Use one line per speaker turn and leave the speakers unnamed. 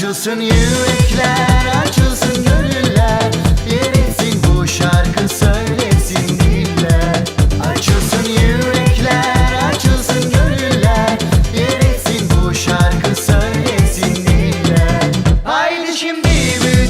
Açılsın yürekler, açılsın gönüller. Yerilsin bu şarkı söylesin diller Açılsın yürekler, açılsın gönüller. Yerilsin bu şarkı söylesin diller Haydi şimdi bütün